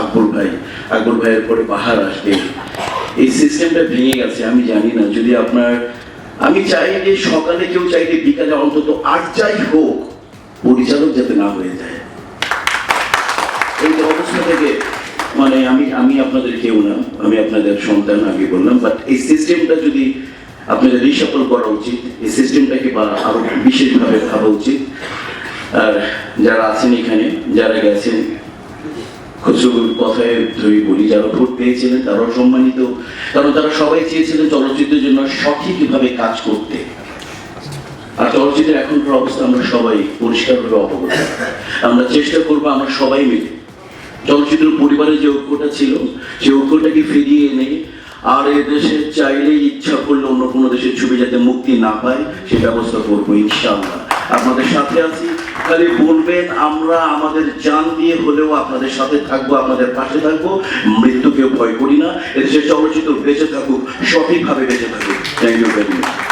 আকবর ভাই, আকবর ভাইয়ের পরে বাহার আসবে। এই সিস্টেমটা ভেঙে গেছে, আমি জানি না। যদি আপনার, আমি চাই যে সকালে কেউ চাইলে বিকালে অন্তত আর যাই হোক, পরিচালক যাতে না হয়ে যায়। এই অবস্থা থেকে মানে আমি আমি আপনাদের কেউ না, আমি আপনাদের সন্তান, আগে বললাম। বাট এই সিস্টেমটা যদি আপনাদের রিসাফল করা উচিত, এই সিস্টেমটাকে বা আরও বিশেষভাবে ভাবা উচিত। আর যারা আছেন এখানে, যারা গেছেন খসরুর কথায় ধরে বলি যারা ভোট পেয়েছিলেন তারাও সম্মানিত। কারণ তারা সবাই চেয়েছিলেন চলচ্চিত্রের জন্য সঠিকভাবে কাজ করতে। আর চলচ্চিত্রের এখনকার অবস্থা আমরা সবাই পরিষ্কারভাবে অবগত। আমরা চেষ্টা করব আমরা সবাই মিলে। চলচ্চিত্র পরিবারের যে ঐক্যটা ছিল, সেই ঐক্যটাকে ফিরিয়ে এনে আর এ দেশে চাইলে ইচ্ছা করলে অন্য কোনো দেশের ছবি যাতে মুক্তি না পায়, সে ব্যবস্থা করব ইনশাআল্লাহ। আপনাদের সাথে আছি খালি বলবেন, আমরা আমাদের জান দিয়ে হলেও আপনাদের সাথে থাকব, আমাদের পাশে থাকব। মৃত্যুকেও ভয় করি না। এদেশের চলচ্চিত্র বেঁচে থাকুক, সঠিকভাবে বেঁচে থাকুক। Thank you very much